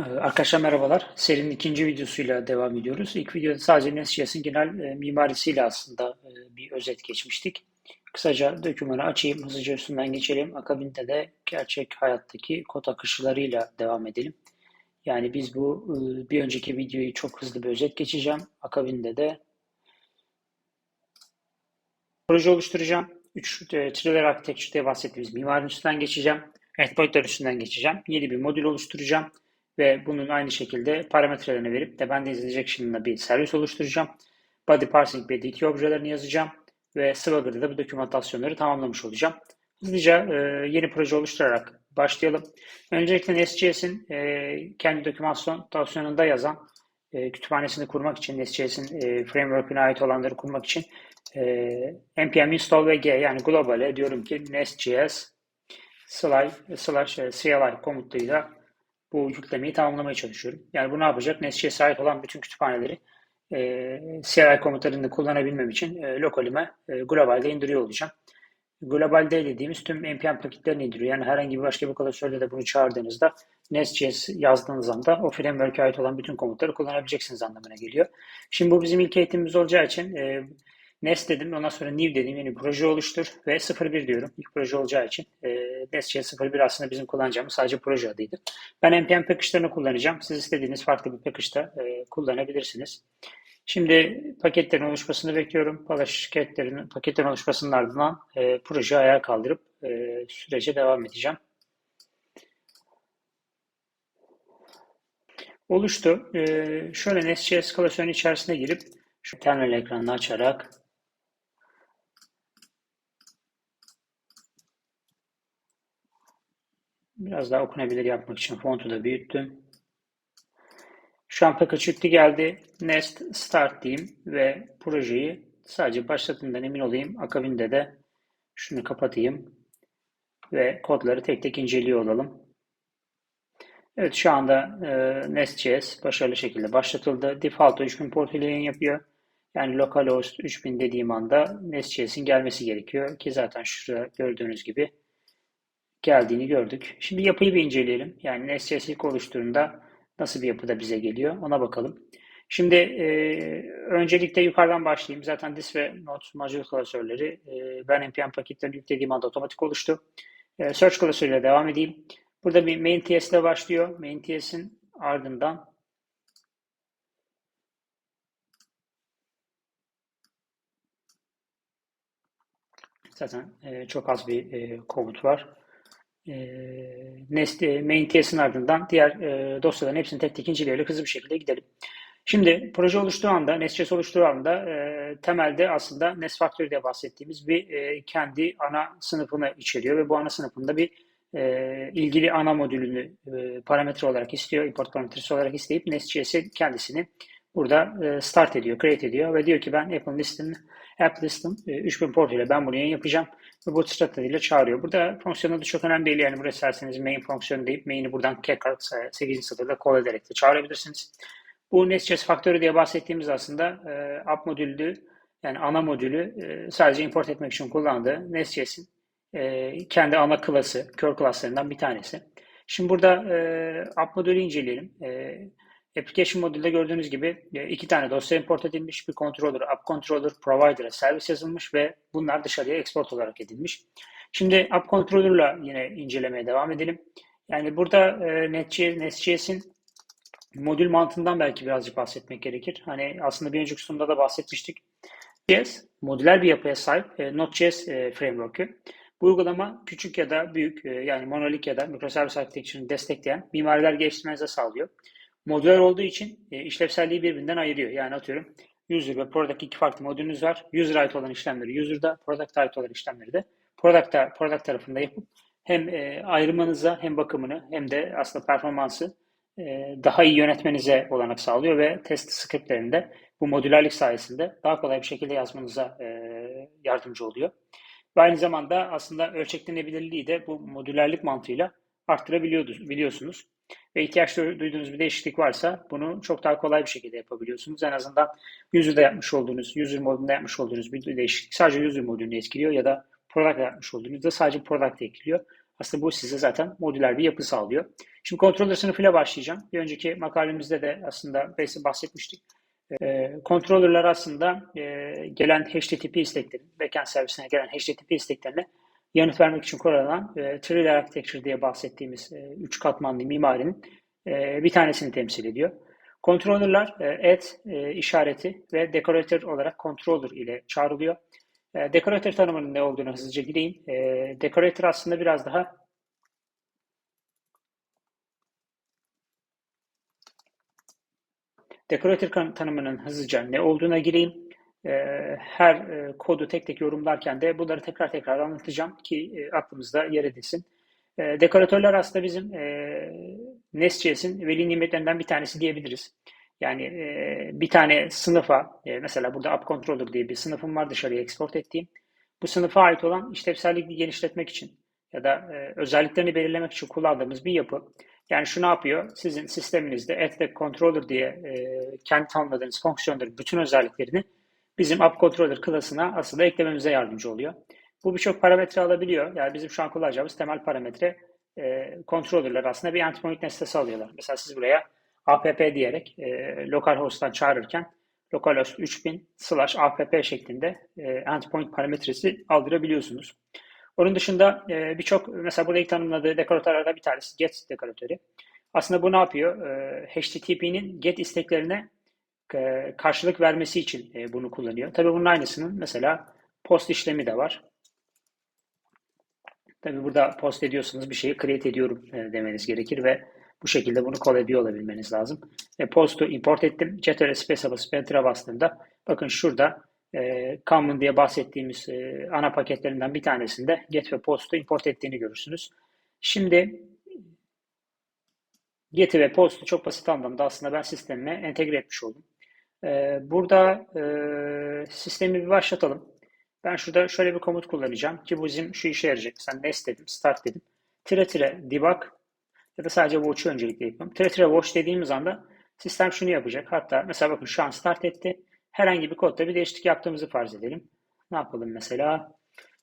Ee, Arkadaşlar merhabalar. Serinin ikinci videosuyla devam ediyoruz. İlk videoda sadece Nest.js'in genel e, mimarisiyle aslında e, bir özet geçmiştik. Kısaca dokümanı açayım, hızlıca üstünden geçelim. Akabinde de gerçek hayattaki kod akışlarıyla devam edelim. Yani biz bu e, bir önceki videoyu çok hızlı bir özet geçeceğim. Akabinde de proje oluşturacağım. 3 Trailer Architecture'de bahsettiğimiz mimarinin üstünden geçeceğim. Endpoint'lar üstünden geçeceğim. Yeni bir modül oluşturacağım ve bunun aynı şekilde parametrelerini verip de ben de injection'la bir servis oluşturacağım. Body parsing ve DT objelerini yazacağım ve Swagger'da da bu dokümantasyonları tamamlamış olacağım. Hızlıca e, yeni proje oluşturarak başlayalım. Öncelikle Nest.js'in e, kendi dokümantasyonunda yazan e, kütüphanesini kurmak için, Nest.js'in e, framework'üne ait olanları kurmak için e, npm install ve yani globale diyorum ki Nest.js slash, slash e, CLI komutuyla bu yüklemeyi tamamlamaya çalışıyorum. Yani bu ne yapacak? Nesçe'ye sahip olan bütün kütüphaneleri e, CLI komutlarını kullanabilmem için e, lokalime e, globalde indiriyor olacağım. Globalde dediğimiz tüm npm paketlerini indiriyor. Yani herhangi bir başka bir klasörde de bunu çağırdığınızda Nest.js yazdığınız anda o framework'e ait olan bütün komutları kullanabileceksiniz anlamına geliyor. Şimdi bu bizim ilk eğitimimiz olacağı için e, Nest dedim. Ondan sonra new dedim. Yeni proje oluştur ve 01 diyorum. İlk proje olacağı için. E, Nest.js 01 aslında bizim kullanacağımız sadece proje adıydı. Ben npm package'larını kullanacağım. Siz istediğiniz farklı bir package'da e, kullanabilirsiniz. Şimdi paketlerin oluşmasını bekliyorum. Paketlerin, paketlerin oluşmasının ardından e, proje ayağa kaldırıp e, sürece devam edeceğim. Oluştu. E, şöyle Nest.js klasörünün içerisine girip şu terminal ekranını açarak Biraz daha okunabilir yapmak için fontu da büyüttüm. Şu an pek açıktı geldi. Nest Start diyeyim ve projeyi sadece başlatımdan emin olayım. Akabinde de şunu kapatayım ve kodları tek tek inceliyor olalım. Evet şu anda e, Nest.js başarılı şekilde başlatıldı. Default 3000 port ile yayın yapıyor. Yani localhost 3000 dediğim anda Nest.js'in gelmesi gerekiyor ki zaten şurada gördüğünüz gibi geldiğini gördük. Şimdi yapıyı bir inceleyelim. Yani SCS ilk oluşturduğunda nasıl bir yapıda bize geliyor ona bakalım. Şimdi e, öncelikle yukarıdan başlayayım. Zaten dis ve not module klasörleri e, ben npm paketlerini yüklediğim anda otomatik oluştu. E, search klasörüyle devam edeyim. Burada bir main TS ile başlıyor. Main TS'in ardından zaten e, çok az bir e, komut var e, Nest main TS'in ardından diğer e, dosyaların hepsini tek tek inceleyelim hızlı bir şekilde gidelim. Şimdi proje oluştuğu anda, Nest.js oluştuğu anda e, temelde aslında Nest Factory diye bahsettiğimiz bir e, kendi ana sınıfını içeriyor ve bu ana sınıfında bir e, ilgili ana modülünü e, parametre olarak istiyor, import parametresi olarak isteyip Nest.js'in kendisini burada e, start ediyor, create ediyor ve diyor ki ben Apple List'in App List'in e, 3000 port ile ben bunu yayın yapacağım bootstrap adıyla çağırıyor. Burada fonksiyon adı çok önemli değil. Yani buraya isterseniz main fonksiyonu deyip main'i buradan kekart 8. satırda call ederek de çağırabilirsiniz. Bu Nest.js Factory diye bahsettiğimiz aslında e, app modülü yani ana modülü e, sadece import etmek için kullandığı Nest.js'in e, kendi ana klası, kör klaslarından bir tanesi. Şimdi burada e, app modülü inceleyelim. E, Application modülde gördüğünüz gibi e, iki tane dosya import edilmiş. Bir controller, app controller, provider'a servis yazılmış ve bunlar dışarıya export olarak edilmiş. Şimdi app controller'la yine incelemeye devam edelim. Yani burada e, Nest.js'in modül mantığından belki birazcık bahsetmek gerekir. Hani aslında bir önceki sunumda da bahsetmiştik. JS, modüler bir yapıya sahip e, Node.js e, framework'ü. Bu uygulama küçük ya da büyük e, yani monolik ya da microservice architecture'ını destekleyen mimariler geliştirmenize sağlıyor modüler olduğu için e, işlevselliği birbirinden ayırıyor. Yani atıyorum user ve product iki farklı modülünüz var. User ait olan işlemleri user'da, product ait olan işlemleri de product, product tarafında yapıp hem e, ayrımanıza hem bakımını hem de aslında performansı e, daha iyi yönetmenize olanak sağlıyor ve test scriptlerinde bu modülerlik sayesinde daha kolay bir şekilde yazmanıza e, yardımcı oluyor. Ve aynı zamanda aslında ölçeklenebilirliği de bu modülerlik mantığıyla arttırabiliyorsunuz ve ihtiyaç duyduğunuz bir değişiklik varsa bunu çok daha kolay bir şekilde yapabiliyorsunuz. En azından user'da yapmış olduğunuz, user modunda yapmış olduğunuz bir değişiklik sadece user modunu etkiliyor ya da product yapmış olduğunuzda sadece product etkiliyor. Aslında bu size zaten modüler bir yapı sağlıyor. Şimdi controller sınıfıyla başlayacağım. Bir önceki makalemizde de aslında bahsetmiştik. E, controller'lar aslında e, gelen HTTP isteklerin, backend servisine gelen HTTP isteklerine yanıt vermek için kullanılan e, Trill Architecture diye bahsettiğimiz e, üç katmanlı mimarinin e, bir tanesini temsil ediyor. Controller'lar e, add e, işareti ve decorator olarak controller ile çağrılıyor. E, decorator tanımının ne olduğunu hızlıca gireyim. E, decorator aslında biraz daha decorator tanımının hızlıca ne olduğuna gireyim. E, her e, kodu tek tek yorumlarken de bunları tekrar tekrar anlatacağım ki e, aklımızda yer edilsin. E, dekoratörler aslında bizim e, Nest.js'in veli nimetlerinden bir tanesi diyebiliriz. Yani bir tane sınıfa, mesela burada app controller diye bir sınıfım var dışarıya export ettiğim. Bu sınıfa ait olan işlevselliği genişletmek için ya da özelliklerini belirlemek için kullandığımız bir yapı. Yani şu ne yapıyor? Sizin sisteminizde add controller diye e, kendi tanımladığınız fonksiyonların bütün özelliklerini bizim app controller klasına aslında eklememize yardımcı oluyor. Bu birçok parametre alabiliyor. Yani bizim şu an kullanacağımız temel parametre e, controller'lar aslında bir endpoint nesnesi alıyorlar. Mesela siz buraya app diyerek e, localhost'tan çağırırken localhost 3000 slash app şeklinde e, endpoint parametresi aldırabiliyorsunuz. Onun dışında e, birçok mesela burada tanımladığı dekoratörlerden bir tanesi get dekoratörü. Aslında bu ne yapıyor? E, HTTP'nin get isteklerine karşılık vermesi için e, bunu kullanıyor. Tabii bunun aynısının mesela post işlemi de var. Tabii burada post ediyorsanız bir şeyi create ediyorum e, demeniz gerekir ve bu şekilde bunu call ediyor olabilmeniz lazım. E, post'u import ettim. Ctrl space'a basıp enter'a bastığımda bakın şurada e, common diye bahsettiğimiz e, ana paketlerinden bir tanesinde get ve post'u import ettiğini görürsünüz. Şimdi get'i ve post'u çok basit anlamda aslında ben sistemime entegre etmiş oldum. E, burada e, sistemi bir başlatalım. Ben şurada şöyle bir komut kullanacağım ki bu bizim şu işe yarayacak. Sen nest dedim, start dedim. Tire tire debug ya da sadece watch'u öncelikle yapıyorum. Tire tire watch dediğimiz anda sistem şunu yapacak. Hatta mesela bakın şu an start etti. Herhangi bir kodda bir değişiklik yaptığımızı farz edelim. Ne yapalım mesela?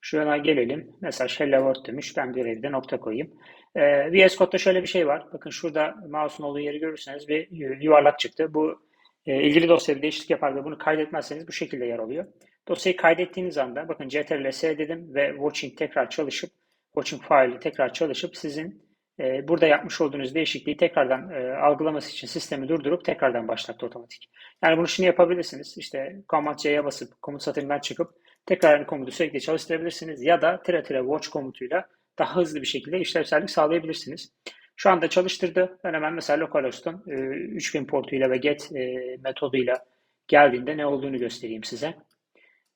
Şuna gelelim. Mesela hello world demiş. Ben bir evde nokta koyayım. Ee, VS Code'da şöyle bir şey var. Bakın şurada mouse'un olduğu yeri görürseniz bir yuvarlak çıktı. Bu e, ilgili dosyada değişiklik yapar ve bunu kaydetmezseniz bu şekilde yer alıyor. Dosyayı kaydettiğiniz anda bakın ctrl s dedim ve watching tekrar çalışıp watching file'i tekrar çalışıp sizin e, burada yapmış olduğunuz değişikliği tekrardan e, algılaması için sistemi durdurup tekrardan başlattı otomatik. Yani bunu şimdi yapabilirsiniz. İşte Command C'ye basıp komut satırından çıkıp tekrar aynı komutu sürekli çalıştırabilirsiniz ya da tire tire watch komutuyla daha hızlı bir şekilde işlevsellik sağlayabilirsiniz. Şu anda çalıştırdı. Ben mesela localhost'un e, 3000 portuyla ve get e, metoduyla geldiğinde ne olduğunu göstereyim size.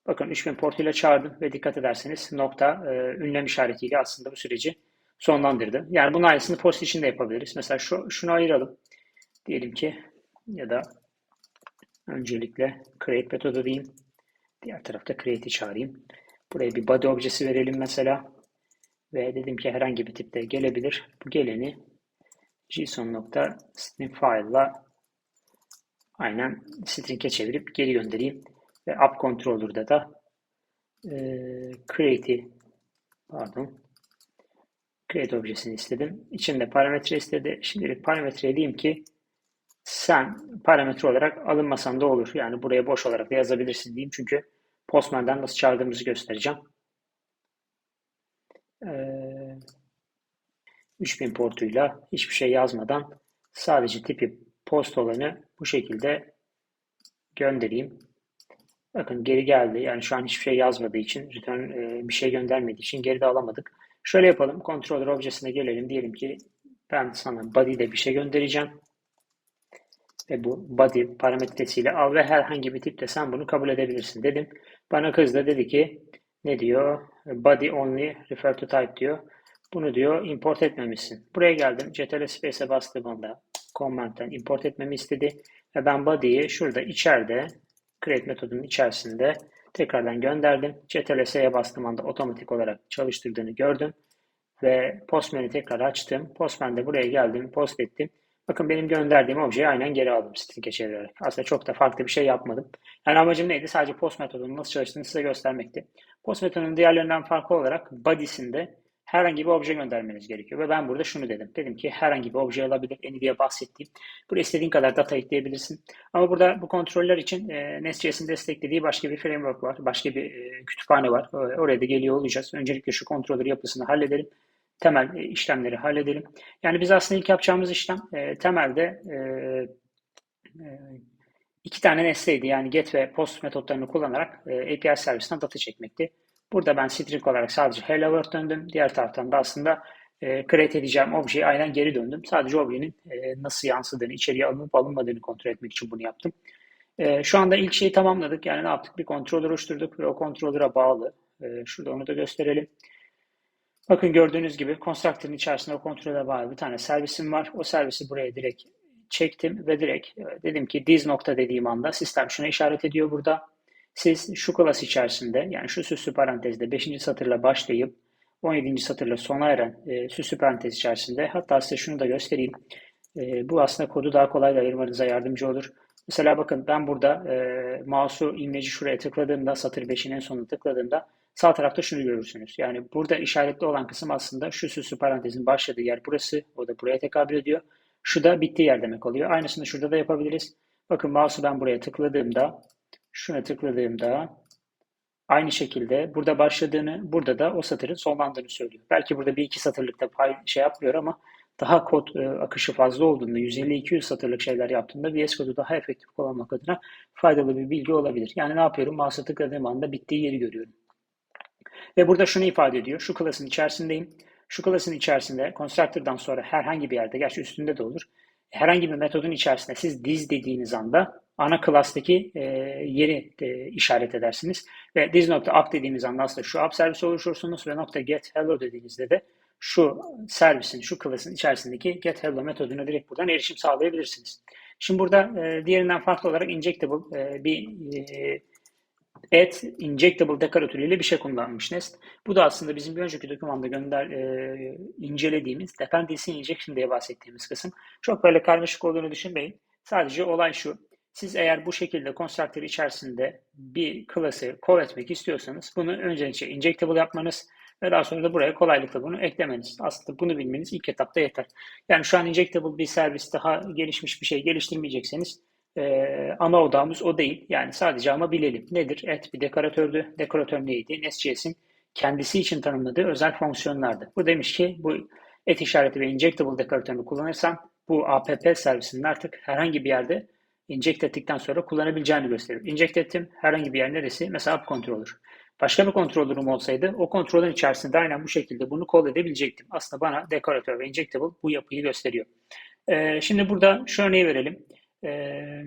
Bakın 3000 portuyla çağırdım ve dikkat ederseniz nokta e, ünlem işaretiyle aslında bu süreci sonlandırdı. Yani bunun aynısını post için de yapabiliriz. Mesela şu, şunu ayıralım. Diyelim ki ya da öncelikle create metodu diyeyim. Diğer tarafta create'i çağırayım. Buraya bir body objesi verelim mesela. Ve dedim ki herhangi bir tipte gelebilir. Bu geleni json.string file aynen string'e çevirip geri göndereyim. Ve app controller'da da e, create'i pardon create objesini istedim. İçinde parametre istedi. Şimdilik parametre diyeyim ki sen parametre olarak alınmasan da olur. Yani buraya boş olarak da yazabilirsin diyeyim. Çünkü Postman'dan nasıl çağırdığımızı göstereceğim. Ee, 3000 portuyla hiçbir şey yazmadan sadece tipi post olanı bu şekilde göndereyim. Bakın geri geldi. Yani şu an hiçbir şey yazmadığı için, return e, bir şey göndermediği için geri de alamadık. Şöyle yapalım. Controller objesine gelelim. Diyelim ki ben sana body'de bir şey göndereceğim. Ve bu body parametresiyle al ve herhangi bir tipte sen bunu kabul edebilirsin dedim. Bana kız da dedi ki ne diyor? Body only refer to type diyor. Bunu diyor import etmemişsin. Buraya geldim. Ctrl Space'e bastığımda command'den import etmemi istedi. Ve ben body'yi şurada içeride create metodunun içerisinde tekrardan gönderdim. Ctrl S'ye bastığım anda otomatik olarak çalıştırdığını gördüm. Ve Postman'i tekrar açtım. Postman'de buraya geldim. Post ettim. Bakın benim gönderdiğim objeyi aynen geri aldım string'e çevirerek. Aslında çok da farklı bir şey yapmadım. Yani amacım neydi? Sadece post metodunun nasıl çalıştığını size göstermekti. Post metodunun diğerlerinden farklı olarak body'sinde herhangi bir obje göndermeniz gerekiyor. Ve ben burada şunu dedim. Dedim ki herhangi bir obje alabilir. Nvidia bahsettiğim. Buraya istediğin kadar data ekleyebilirsin. Ama burada bu kontroller için e, Nest.js'in desteklediği başka bir framework var. Başka bir e, kütüphane var. Oraya da geliyor olacağız. Öncelikle şu controller yapısını halledelim. Temel işlemleri halledelim. Yani biz aslında ilk yapacağımız işlem e, temelde e, e, iki tane nesneydi. Yani get ve post metotlarını kullanarak e, API servisinden data çekmekti. Burada ben string olarak sadece hello world döndüm. Diğer taraftan da aslında e, create edeceğim objeyi aynen geri döndüm. Sadece objenin e, nasıl yansıdığını, içeriye alınıp alınmadığını kontrol etmek için bunu yaptım. E, şu anda ilk şeyi tamamladık. Yani ne yaptık? Bir controller oluşturduk ve o controller'a bağlı. E, şurada onu da gösterelim. Bakın gördüğünüz gibi constructor'ın içerisinde o kontrole bağlı bir tane servisim var. O servisi buraya direkt çektim ve direkt e, dedim ki diz nokta dediğim anda sistem şuna işaret ediyor burada. Siz şu class içerisinde yani şu süslü parantezde 5. satırla başlayıp 17. satırla sona eren e, süslü parantez içerisinde hatta size şunu da göstereyim. E, bu aslında kodu daha kolay ayırmanıza yardımcı olur. Mesela bakın ben burada e, mouse'u imleci şuraya tıkladığımda satır 5'in en sonuna tıkladığımda sağ tarafta şunu görürsünüz. Yani burada işaretli olan kısım aslında şu süslü parantezin başladığı yer burası. O da buraya tekabül ediyor. Şu da bittiği yer demek oluyor. Aynısını şurada da yapabiliriz. Bakın mouse'u ben buraya tıkladığımda şuna tıkladığımda aynı şekilde burada başladığını, burada da o satırın sonlandığını söylüyor. Belki burada bir iki satırlıkta pay şey yapmıyor ama daha kod e, akışı fazla olduğunda 150-200 satırlık şeyler yaptığında VS Code'u daha efektif kullanmak adına faydalı bir bilgi olabilir. Yani ne yapıyorum? Mouse'a tıkladığım anda bittiği yeri görüyorum. Ve burada şunu ifade ediyor. Şu klasın içerisindeyim. Şu klasın içerisinde constructor'dan sonra herhangi bir yerde, gerçi üstünde de olur. Herhangi bir metodun içerisinde siz diz dediğiniz anda ana klastaki e, yeri e, işaret edersiniz. Ve diz nokta up dediğiniz anda aslında şu up servisi oluşursunuz ve nokta get hello dediğinizde de şu servisin, şu klasın içerisindeki get hello metoduna direkt buradan erişim sağlayabilirsiniz. Şimdi burada e, diğerinden farklı olarak injectable e, bir e, add injectable dekoratörüyle bir şey kullanmış Nest. Bu da aslında bizim bir önceki dokümanda gönder e, incelediğimiz dependency injection diye bahsettiğimiz kısım. Çok böyle karmaşık olduğunu düşünmeyin. Sadece olay şu. Siz eğer bu şekilde constructor içerisinde bir klası call etmek istiyorsanız bunu öncelikle injectable yapmanız ve daha sonra da buraya kolaylıkla bunu eklemeniz. Aslında bunu bilmeniz ilk etapta yeter. Yani şu an injectable bir servis daha gelişmiş bir şey geliştirmeyecekseniz ee, ana odamız o değil. Yani sadece ama bilelim. Nedir? Et bir dekoratördü. Dekoratör neydi? Nest.js'in kendisi için tanımladığı özel fonksiyonlardı. Bu demiş ki bu et işareti ve injectable dekoratörünü kullanırsam bu app servisinin artık herhangi bir yerde inject ettikten sonra kullanabileceğini gösterir. Inject ettim. Herhangi bir yer neresi? Mesela app controller. Başka bir controller'ım olsaydı o kontrolün içerisinde aynen bu şekilde bunu call edebilecektim. Aslında bana dekoratör ve injectable bu yapıyı gösteriyor. Ee, şimdi burada şu örneği verelim. Ee,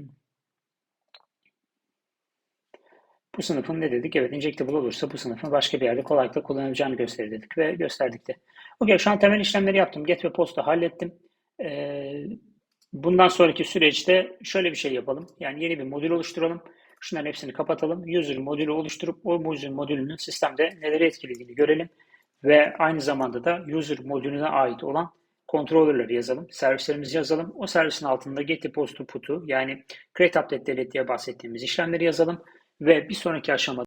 bu sınıfın ne dedik? Evet injectable olursa bu sınıfın başka bir yerde kolaylıkla kullanabileceğini gösterir dedik ve gösterdik de. Okey şu an temel işlemleri yaptım. Get ve post'u hallettim. Ee, bundan sonraki süreçte şöyle bir şey yapalım. Yani yeni bir modül oluşturalım. Şunların hepsini kapatalım. User modülü oluşturup o user modülünün sistemde neleri etkilediğini görelim. Ve aynı zamanda da user modülüne ait olan controller'ları yazalım, servislerimizi yazalım. O servisin altında get postu put'u yani create update delete diye bahsettiğimiz işlemleri yazalım ve bir sonraki aşamada